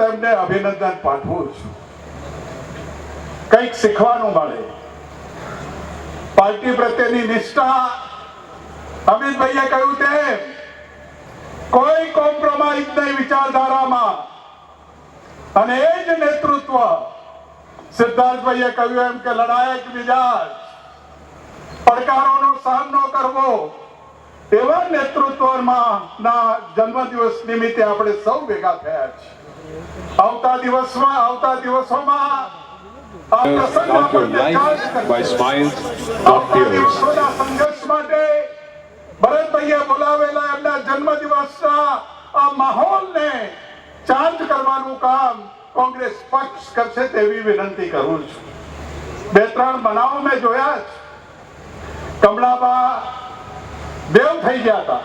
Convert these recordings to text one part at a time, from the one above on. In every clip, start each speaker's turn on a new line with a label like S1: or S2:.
S1: બદલ અભિનંદન પાઠવું છું. કંઈક શીખવાનું મળે. પાર્ટી પ્રત્યેની નિષ્ઠા અમિતભાઈએ કહ્યું તેમ, કોઈ કોમ્પ્રોમાઇઝ નહીં વિચારધારામાં. અને એ જ નેતૃત્વ સિદ્ધાર્થભાઈએ કહ્યું એમ કે લડાયક મિજાજ. પડકારોનો સામનો કરવો એવા નેતૃત્વમાં ના જન્મદિવસ નિમિત્તે આપણે સૌ ભેગા થયા છીએ. આવતા દિવસમાં આવતા દિવસોમાં
S2: Not your life by smiles, not tears.
S1: સંઘર્ષ માટે ભરતભાઈએ બોલાવેલા એમના જન્મદિવસના આ માહોલને ચાર્જ કરવાનું કામ કોંગ્રેસ પક્ષ કરશે તેવી વિનંતી કરું છું. બે ત્રણ બનાવો મેં જોયા જ. કમળાબા દેવ થઈ ગયા હતા.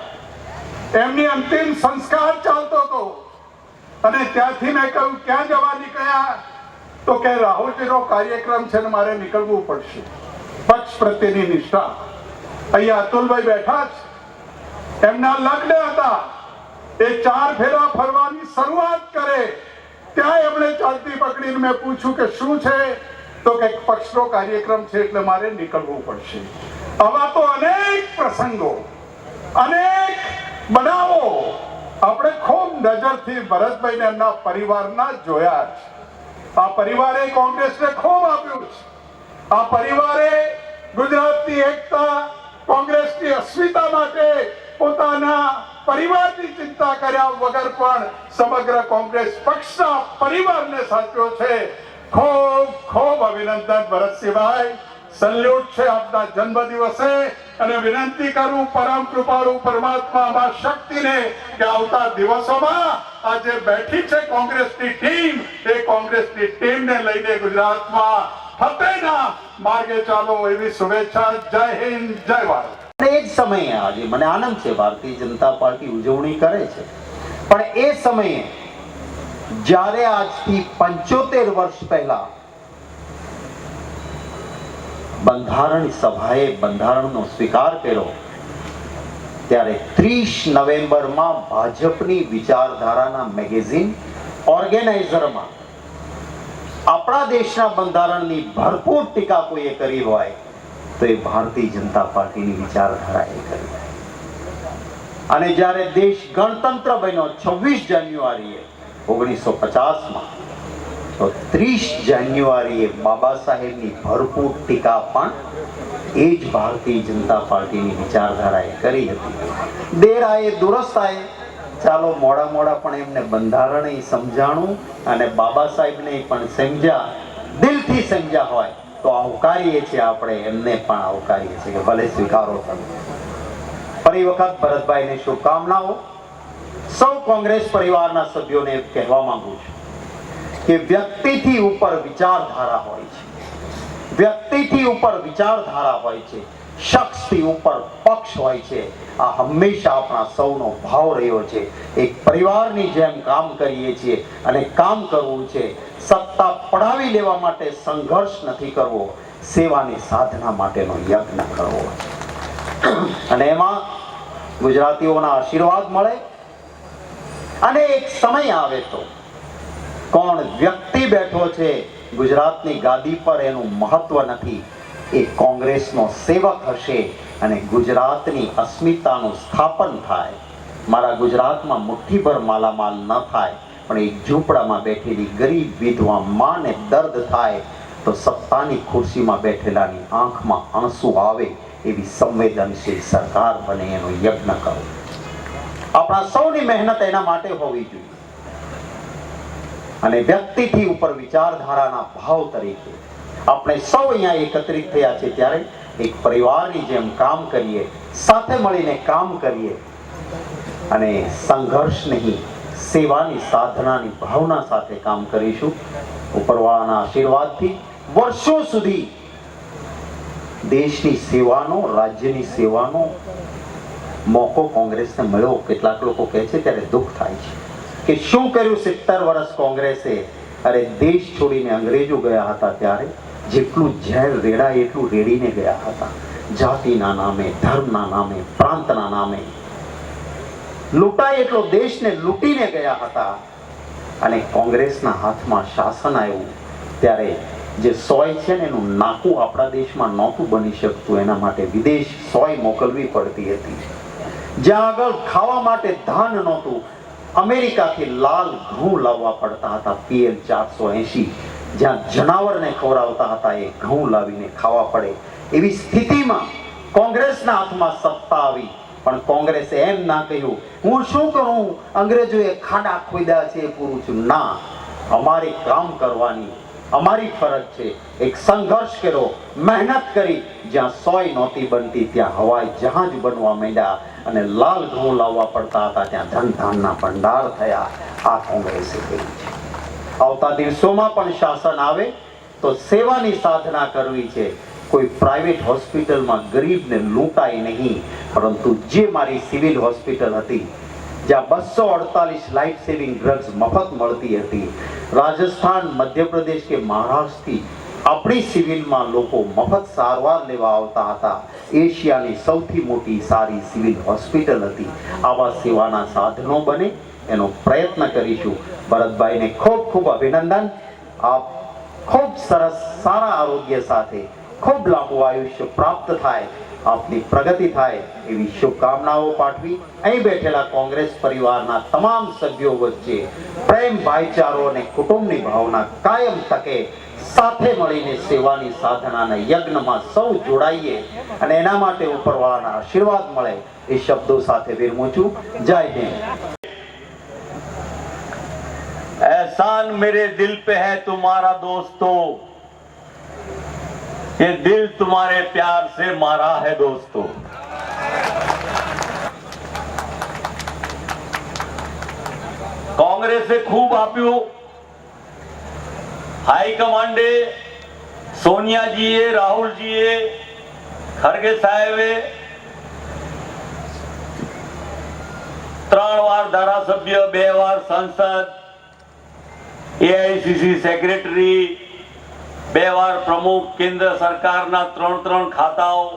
S1: એમની અંતિમ સંસ્કાર ચાલતો હતો. અને ત્યાંથી મેં કહ્યું, ક્યાં જવા નીકળ્યા? તો કે, રાહુલજીનો કાર્યક્રમ છે ને મારે નીકળવું પડશે. પક્ષ પ્રત્યેની નિષ્ઠા. અહીંયા અતુલભાઈ બેઠા છે એમના લગ્ન હતા. એ ચાર ફેરા ફરવાની શરૂઆત કરે. ત્યાં એમણે ચાલતી પકડીને મેં પૂછ્યું કે, શું છે? તો કે, પક્ષનો કાર્યક્રમ છે એટલે મારે નીકળવું પડશે. આવા તો અનેક પ્રસંગો, અનેક બનાવો. આપણે ખૂબ નજરથી ભરતભાઈને એમના પરિવારના જોયા છે. આ પરિવારે કોંગ્રેસને ખૂબ આપ્યું છે. આ પરિવારે ગુજરાતની એકતા, કોંગ્રેસની અસ્મિતા માટે પોતાના પરિવારની ચિંતા કર્યા વગર પણ સમગ્ર કોંગ્રેસ પક્ષના પરિવારને સાચવ્યો છે. ખૂબ ખૂબ અભિનંદન ભરતસિંહભાઈ. સલ્યુટ છે આપના જન્મ દિવસે અને વિનંતી કરું પરમ કૃપાળુ પરમાત્મા માં શક્તિને કે આવતા દિવસોમાં આજે બેઠી છે કોંગ્રેસની ટીમ, એ કોંગ્રેસની ટીમને લઈને ગુજરાતમાં ફતેના માર્ગે ચાલો એવી શુભેચ્છા, જય હિન્દ, જય ભારત.
S3: એ જ સમયે આજે મને આનંદ છે, ભારતીય જનતા પાર્ટી ઉજવણી કરે છે. પણ એ સમયે જ્યારે આજથી પંચોતેર વર્ષ પહેલા બંધારણ સભાએ બંધારણનો સ્વીકાર કર્યો. ત્યારે ત્રીસ નવેમ્બરમાં ભાજપની વિચારધારાના મેગેઝિન ઓર્ગેનાઇઝરમાં આપણા દેશના બંધારણની ભરપૂર ટીકા કોઈએ કરી હોય, તો એ ભારતીય જનતા પાર્ટીની વિચારધારાએ કરી અને જ્યારે દેશ ગણતંત્ર બન્યો છવ્વીસ જાન્યુઆરીએ, ઓગણીસો પચાસમાં તો ત્રીસ જાન્યુઆરીએ બાબા સાહેબની ભરપૂર ટીકા પણ એ જ ભારતીય જનતા પાર્ટીની વિચારધારાએ કરી હતી. દેરાએ, દુરસ્તાએ, ચાલો મોડા મોડા પણ એમને બંધારણ સમજાણું અને બાબા સાહેબને પણ સમજ્યા દિલથી સમજ્યા હોય તો આવકારીએ છીએ આપણે, એમને પણ આવકારીએ છીએ કે ભલે સ્વીકારો તમે. ફરી વખત ભરતભાઈને શુભકામનાઓ. સૌ કોંગ્રેસ પરિવારના સભ્યોને કહેવા માંગુ છું. કે વ્યક્તિથી ઉપર વિચારધારા હોય છે. વ્યક્તિથી ઉપર વિચારધારા હોય છે. શખ્સથી ઉપર પક્ષ હોય છે. આ હંમેશા આપણા સૌનો ભાવ રહ્યો છે. એક પરિવારની જેમ કામ કરીએ છીએ અને કામ કરવું છે. સત્તા પડાવી લેવા માટે સંઘર્ષ નથી કરવો. સેવાની સાધના માટેનો યજ્ઞ કરવો. અને એમાં ગુજરાતીઓના આશીર્વાદ મળે. અને એક સમય આવે તો કોણ વ્યક્તિ બેઠો છે ગુજરાતની ગાદી પર એનું મહત્વ નથી. એ કોંગ્રેસનો સેવક હશે અને ગુજરાતની અસ્મિતાનું સ્થાપન થાય. મારા ગુજરાતમાં મુઠ્ઠીભર માલામાલ ન થાય, પણ એ ઝૂંપડામાં બેઠેલી ગરીબ વિધવા માને દર્દ થાય, તો સત્તાની ખુરશીમાં બેઠેલાની આંખમાં આંસુ આવે એવી સંવેદનશીલ સરકાર બને એનો યજ્ઞ કરો. આપણા સૌની મહેનત એના માટે હોવી જોઈએ. અને વ્યક્તિથી ઉપર વિચારધારાના ભાવ તરીકે. આપણે સૌ અહીંયા એકત્રિત થયા છે ત્યારે એક પરિવારની જેમ કામ કરીએ, સાથે મળીને કામ કરીએ. અને સંઘર્ષ નહીં, સેવાની સાધનાની ભાવના સાથે કામ કરીશું. ઉપરવાળાના આશીર્વાદથી વર્ષો સુધી દેશની સેવાનો, રાજ્યની સેવાનો મોકો કોંગ્રેસને મળ્યો. કેટલાક લોકો કહે છે ત્યારે દુઃખ થાય છે. કે શું કર્યું સિત્તેર વર્ષ કોંગ્રેસે? અરે, દેશ છોડીને અંગ્રેજો ગયા હતા ત્યારે જેટલું ઝેર રેડાય એટલું રેડીને ગયા હતા. જાતિના નામે, ધર્મના નામે, પ્રાંતના નામે. લૂંટાય એટલો દેશને લૂંટીને ગયા હતા. અને કોંગ્રેસના હાથમાં શાસન આવ્યું ત્યારે જે સોય છે ને એનું નાકું આપણા દેશમાં નહોતું બની શકતું, એના માટે વિદેશ સોય મોકલવી પડતી હતી. જ્યાં આગળ ખાવા માટે ધાન નહોતું અમેરિકાથી લાલ ઘઉં લાવવા પડતા હતા પીએલ ચારસો એસી જ્યાં જનાવરને ખવડાવતા હતા એ ઘઉં લાવીને ખાવા પડે એવી સ્થિતિમાં કોંગ્રેસના હાથમાં સત્તા આવી. પણ કોંગ્રેસે એમ ના કહ્યું, હું શું કરું? અંગ્રેજોએ ખાડા ખોદ્યા છે એ પૂરું છું. ના, અમારે કામ કરવાની અમારી ફરજ છે એક સંઘર્ષ કર્યો મહેનત કરી, જ્યાં સોય નહોતી બનતી, ત્યાં હવાઈ જહાજ બનવા માંડ્યા અને લાલ ઘઉં લાવવા પડતા હતા, ત્યાં ધન ધાનના ભંડાર થયા. આ કોંગ્રેસે કરી છે. આવતા દિવસોમાં પણ શાસન આવે, તો સેવાની સાધના કરવી છે. કોઈ પ્રાઇવેટ હોસ્પિટલમાં ગરીબને લૂંટાય નહીં, પરંતુ જે મારી સિવિલ હોસ્પિટલ હતી જ્યાં બસો અડતાલીસ લાઈફ સેવિંગ ડ્રગ્સ મફત મળતી હતી. રાજસ્થાન, મધ્યપ્રદેશ કે મહારાષ્ટ્રથી આપણી સિવિલમાં લોકો મફત સારવાર લેવા આવતા હતા. એશિયાની સૌથી મોટી સારી સિવિલ હોસ્પિટલ હતી. આવા સેવાના સાધનો બને એનો પ્રયત્ન કરીશું. ભરતભાઈને ખૂબ ખૂબ અભિનંદન. આપ ખૂબ સરસ, સારા આરોગ્ય સાથે ખૂબ લાંબુ આયુષ્ય પ્રાપ્ત થાય. આપની પ્રગતિ થાય એવી શુભકામનાઓ પાઠવી. અહીં બેઠેલા કોંગ્રેસ પરિવારના તમામ સભ્યો વચ્ચે પ્રેમ, ભાઈચારો અને કુટુંબની ભાવના કાયમ તકે સાથે મળીને સેવાની સાધનાના યજ્ઞમાં સૌ જોડાઈએ અને એના માટે ઉપરવાળાના આશીર્વાદ મળે એ શબ્દો સાથે વિરમું છું. જય હિન્દ.
S2: એહસાન મેરે દિલ પે હૈ તુમારા દોસ્તો. ये दिल तुम्हारे प्यार से मारा है दोस्तों કોંગ્રેસે ખૂબ આપ્યું હાઈકમાન્ડે સોનિયાજીએ રાહુલજીએ ખરગે સાહેબે ત્રણ વાર ધારાસભ્ય બે વાર સંસદ એઆઈસીસી સેક્રેટરી બે વાર પ્રમુખ, કેન્દ્ર સરકારના ત્રણ ત્રણ ખાતાઓ.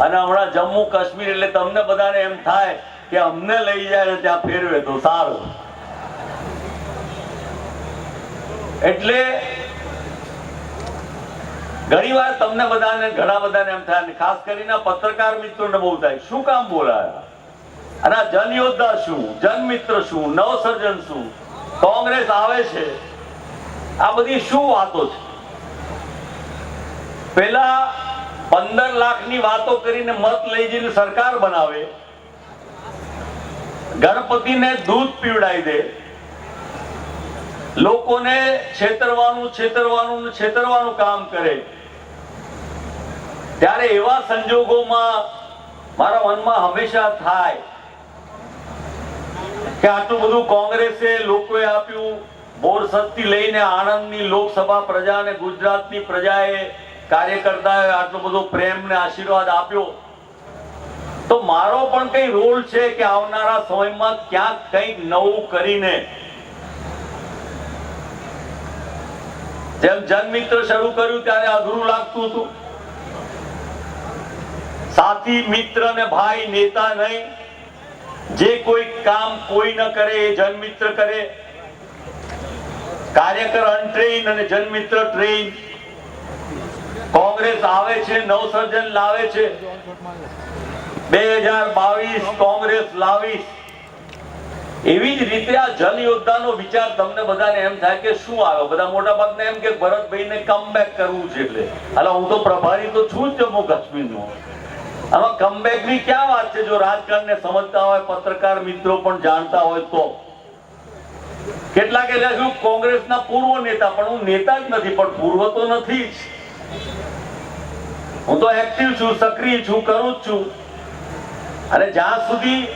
S2: અને હમણાં જમ્મુ કાશ્મીર એટલે તમને બધાને એમ થાય કે અમને લઈ જાય ને ત્યાં ફેરવે તો સારું. એટલે ઘણી વાર તમને બધાને, ઘણા બધાને એમ થાય ખાસ કરીને પત્રકાર મિત્રોને બહુ થાય. શું કામ બોલાયા? અને આ જન યોદ્ધા શું? જન મિત્ર શું? નવસર્જન શું? કોંગ્રેસ આવે છે? આ બધી શું વાતો છે? પેલા પંદર લાખની વાતો કરીને મત લઈ જઈને સરકાર બનાવે. ગણપતિને દૂધ પીવડાવી દે. લોકોને છેતરવાનું છેતરવાનું છેતરવાનું કામ કરે. ત્યારે એવા સંજોગોમાં મારા મનમાં હંમેશા થાય કે આટલું બધું કોંગ્રેસે લોકોએ આપ્યું, બોરસદથી લઈને આણંદની લોકસભા પ્રજા અને ગુજરાતની પ્રજાએ કાર્યકર્તાએ આટલો બધો પ્રેમ ને આશીર્વાદ આપ્યો. તો મારો પણ કઈ રોલ છે કે આવનારા સમયમાં ક્યાંક કંઈક નવું કરીને? જેમ જનમિત્ર શરૂ કર્યું ત્યારે અઘરું લાગતું હતું. સાથી, મિત્ર ને ભાઈ, નેતા નહીં. જે કોઈ કામ કોઈ ન કરે એ જનમિત્ર કરે. કાર્યકર અનટ્રેન અને જનમિત્ર ટ્રેન કોંગ્રેસ આવે છે, નવસર્જન લાવે છે. બે હજાર બાવીસ કોંગ્રેસ લાવીશ. એવી જ રીતે આ જન યોદ્ધાનો વિચાર તમને બધાને એમ થાય કે શું આવ્યો બધા મોટા ભાગને એમ કે ભરતભાઈને કમબેક કરવું છે એટલે. હાલો હું તો પ્રભારી તો છું જ જમ્મુ કાશ્મીરનો. આમાં કમબેકની ક્યાં વાત છે? જો રાજકારણને સમજતા હોય, પત્રકાર મિત્રો પણ જાણતા હોય તો. કેટલાક એટલે શું કોંગ્રેસના પૂર્વ નેતા, પણ હું નેતા જ નથી, પણ પૂર્વ તો નથી જ. હું તો એક્ટિવ છું, સક્રિય છું, કરું છું. અને જ્યાં સુધી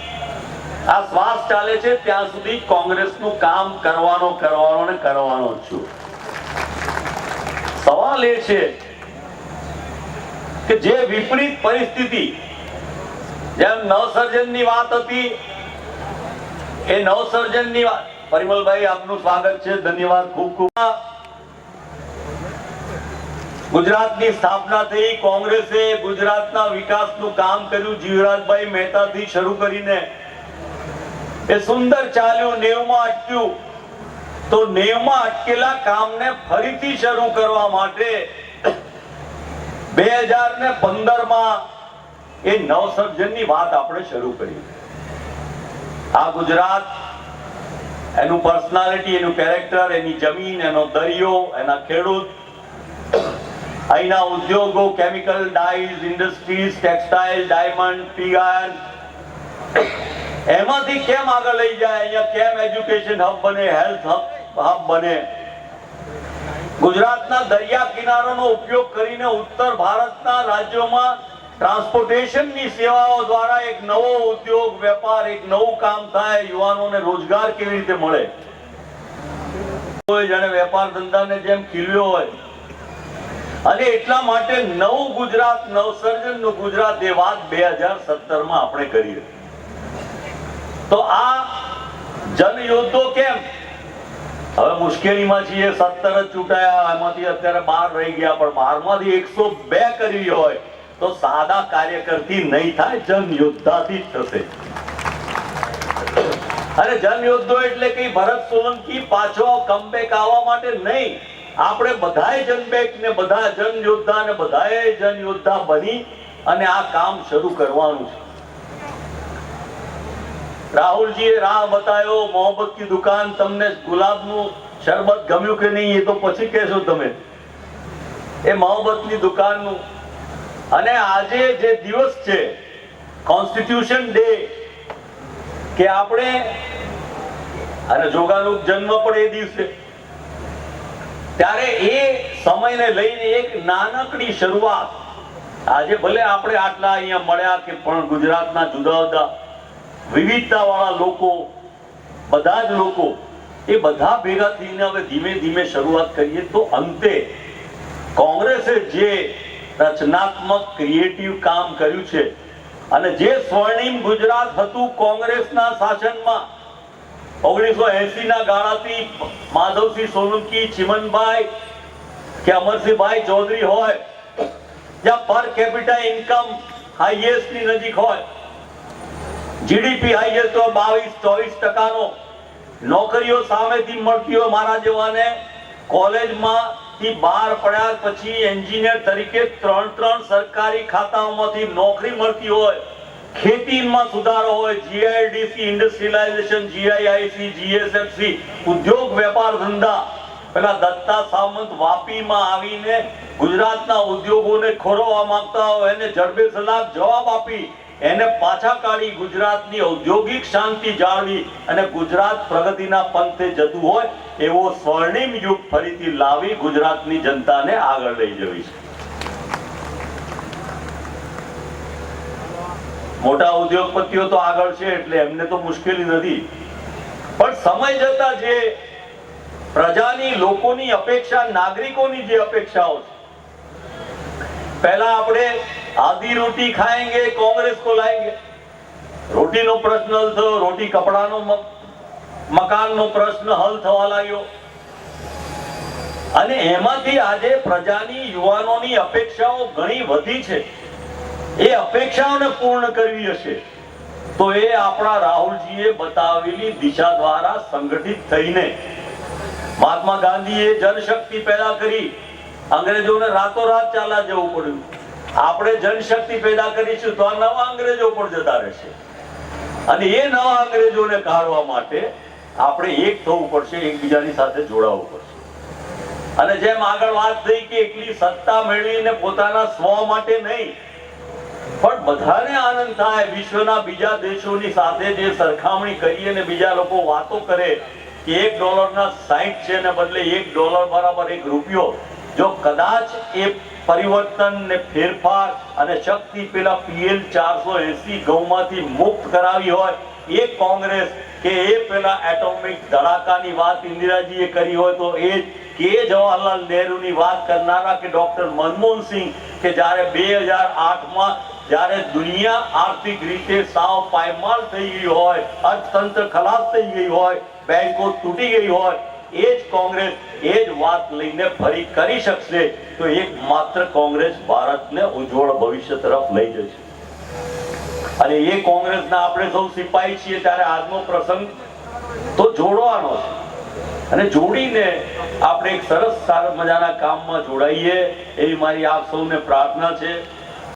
S2: આ શ્વાસ ચાલે છે, ત્યાં સુધી કોંગ્રેસનું કામ કરવાનો કરવાનો ને કરવાનો છું. સવાલ એ છે કે જે વિપરીત પરિસ્થિતિ, જેમ નવસર્જનની વાત હતી, એ નવસર્જનની વાત પરિમલભાઈ, આપનું સ્વાગત છે. ધન્યવાદ ખૂબ ખૂબ. ગુજરાતની સ્થાપના થઈ, કોંગ્રેસે ગુજરાતના વિકાસનું કામ કર્યું, જીવરાજભાઈ મહેતાથી શરૂ કરીને. એ સુંદર ચાલ્યું, નેવમાં અટક્યું. તો નેવમાં અટકેલા કામને ફરીથી શરૂ કરવા માટે બે હજાર ને પંદરમાં એ નવસર્જનની વાત આપણે શરૂ કરી. આ ગુજરાત, એનું પર્સનાલિટી એનું કેરેક્ટર એની જમીન, એનો દરિયો, એના ખેડૂત અહીંના ઉદ્યોગો chemical dyes industries textile diamond PR એમાંથી કેમ આગળ લઈ જાય? અહીંયા કેમ એજ્યુકેશન હબ બને હેલ્થ હબ હબ બને? ગુજરાતના દરિયા કિનારાનો ઉપયોગ કરીને ઉત્તર ભારતના રાજ્યોમાં ટ્રાન્સપોર્ટેશનની સેવાઓ દ્વારા એક નવો ઉદ્યોગ, વેપાર, એક નવું કામ થાય, યુવાનોને રોજગાર કેવી રીતે મળે? જાણે વેપાર ધંધાને જેમ ખીલ્યો હોય અને એટલા માટે નવું ગુજરાત, નવસર્જનનું ગુજરાત એ વાત બે હજાર સત્તરમાં આપણે કરી તો આ જનયોદ્ધો કેમ? હવે મુશ્કેલીમાં છીએ, સત્તર જ ચૂંટાયા એમાંથી અત્યારે બાર રહી ગયા, પણ બારમાંથી એકસો બે કરવી હોય, તો સાદા કાર્યકરથી નહીં થાય, જનયોદ્ધાથી જ થશે. અને જન યોદ્ધો એટલે કઈ ભરત સોલંકી પાછો કમબેક આવવા માટે નહીં. આપણે બધાય જનબેક ને બધા જન યોદ્ધા ને બધાએ જન યોદ્ધા બની અને આ કામ શરૂ કરવાનું છે. રાહુલજીએ રાહ બતાવ્યો મોહબ્બત કી દુકાન તમને ગુલાબનું શરબત ગમ્યું કે નહીં એ તો પછી કહેશો તમે. એ મોહબ્બતની દુકાનનું. અને આજે જે દિવસ છે, કોન્સ્ટિટ્યુશન ડે, કે આપણે અને જોગાનું જન્મ પણ એ દિવસે. ત્યારે એ સમયને લઈને એક નાનકડી શરૂઆત. આજે ભલે આપણે આટલા અહીંયા મળ્યા કે પણ ગુજરાતના જુદા જુદા વિવિધતા વાળા લોકો, બધા જ લોકો, એ બધા ભેગા થઈને હવે ધીમે ધીમે શરૂઆત કરીએ તો અંતે કોંગ્રેસે જે રચનાત્મક ક્રિએટિવ કામ કર્યું છે અને જે સ્વર્ણિમ ગુજરાત હતું કોંગ્રેસના શાસનમાં જીડીપી હાઈએસ્ટ હોય બાવીસ, ચોવીસ ટકાનો. નોકરીઓ સામેથી મળતી હોય મારા જેવાને કોલેજમાં થી બહાર પડ્યા પછી એન્જિનિયર તરીકે ત્રણ ત્રણ સરકારી ખાતાઓમાંથી નોકરી મળતી હોય. ખેતીમાં સુધારો હોય જીઆઈડીસી ઇન્ડસ્ટ્રીલાઇઝેશન જીઆઈઆઈસી જીએસએફસી ઉદ્યોગ વેપાર ધંધા, પેલા દત્તા સામંત વાપીમાં આવીને ગુજરાતના ઉદ્યોગોને ખોરવવા માંગતા હોય, એને જડબે સલાહ જવાબ આપી, એને પાછા કાઢી ગુજરાતની ઔદ્યોગિક શાંતિ જાળવી અને ગુજરાત પ્રગતિના પંથે જતું હોય, એવો સ્વર્ણિમ યુગ ફરીથી લાવી ગુજરાતની જનતાને આગળ લઈ જવી છે. મોટા ઉદ્યોગપતિઓ તો આગળ છે એટલે એમને તો મુશ્કેલી નથી. પણ સમય જતા જે પ્રજાની લોકોની અપેક્ષા, નાગરિકોની જે અપેક્ષાઓ છે, પહેલા આપણે આધી રોટી ખાएंगे કોંગ્રેસ કો લાएंगे રોટીનો પ્રશ્ન હલ થયો, રોટી કપડાનો મકાનનો પ્રશ્ન હલ થવા લાગ્યો. અને એમાંથી આજે પ્રજાની યુવાનોની અપેક્ષાઓ ઘણી વધી છે. એ અપેક્ષાઓને પૂર્ણ કરવી હશે. તો એ આપણા રાહુલજીએ બતાવેલી દિશા દ્વારા સંગઠિત થઈને મહાત્મા ગાંધીએ જનશક્તિ પેદા કરી અંગ્રેજોને રાતોરાત ચાલા જવું પડ્યું. આપણે જનશક્તિ પેદા કરીશું તો આ નવા અંગ્રેજો પણ જતા રહેશે. અને એ નવા અંગ્રેજોને કાઢવા માટે આપણે એક થવું પડશે, એકબીજાની સાથે જોડાવવું પડશે. અને જેમ આગળ વાત થઈ કે એકલી સત્તા મેળવીને પોતાના સ્વ માટે નહીં પણ બધાને આનંદ થાય, વિશ્વના બીજા દેશોની સાથે જે સરખામણી કરીએ ને બીજા લોકો વાતો કરે, કે એક ડોલરના સાઈઠ છે ને બદલે એક ડોલર બરાબર એક રૂપિયો. જો કદાચ એ પરિવર્તન ને ફેરફાર અને શક્તિ પેલા પીએલ ચારસો એસી ગૌમાંથી મુક્ત કરાવી હોય, એ કોંગ્રેસ કે એ પેલા એટોમિક ધડાકાની વાત ઇન્દિરાજીએ કરી હોય, તો એ કે જવાહરલાલ નહેરુની વાત કરનારા કે ડોક્ટર મનમોહન સિંહ, કે જ્યારે બે હજાર આઠમાં જ્યારે દુનિયા આર્થિક રીતે સાવ પાયમાલ થઈ ગઈ હોય, અર્થતંત્ર ખલાસ થઈ ગઈ હોય, બેંકો તૂટી ગઈ હોય, એ જ કોંગ્રેસ એ જ વાત લઈને ફરી કરી શકશે, તો એકમાત્ર કોંગ્રેસ ભારતને ઉજ્જવળ ભવિષ્ય તરફ લઈ જશે. અને એ કોંગ્રેસના આપણે સૌ સિપાહી છીએ ત્યારે આજનો પ્રસંગ તો જોડવાનો છે. અને જોડીને આપણે એક સરસ સારા મજાના કામમાં જોડાઈએ, એવી મારી આપ સૌને પ્રાર્થના છે.